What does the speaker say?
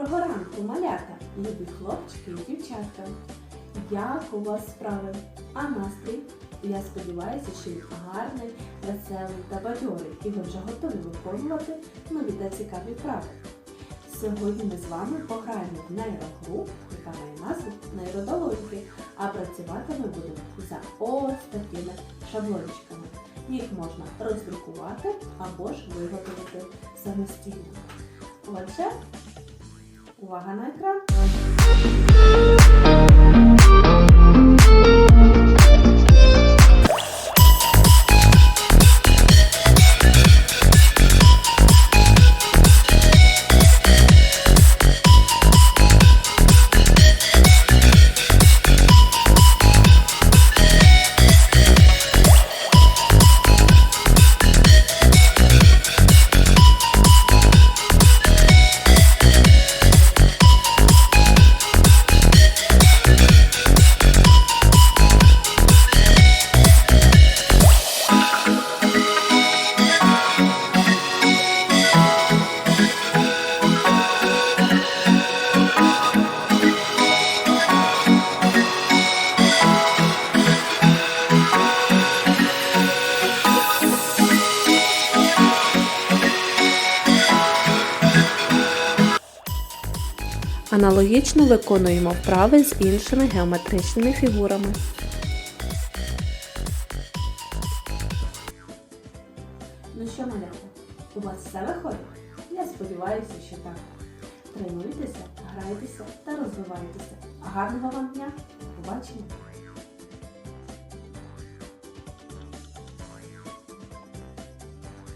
Доброго ранку, малята, любі хлопчики і дівчатка. Як у вас справи? А настрій? Я сподіваюся, що їх гарний, веселий та бадьорий і ви вже готові виконувати нові та цікаві вправи. Сьогодні ми з вами пограємо в нейрогру, яка має назву нейродолоньки, а працювати ми будемо за ось такими шаблончиками. Їх можна роздрукувати або ж виготовити самостійно. Отже, увага на екран. Аналогічно виконуємо вправи з іншими геометричними фігурами. Ну що, малята, у вас все виходить? Я сподіваюся, що так. Тренуйтеся, грайтеся та розвивайтеся. Гарного вам дня! Побачення!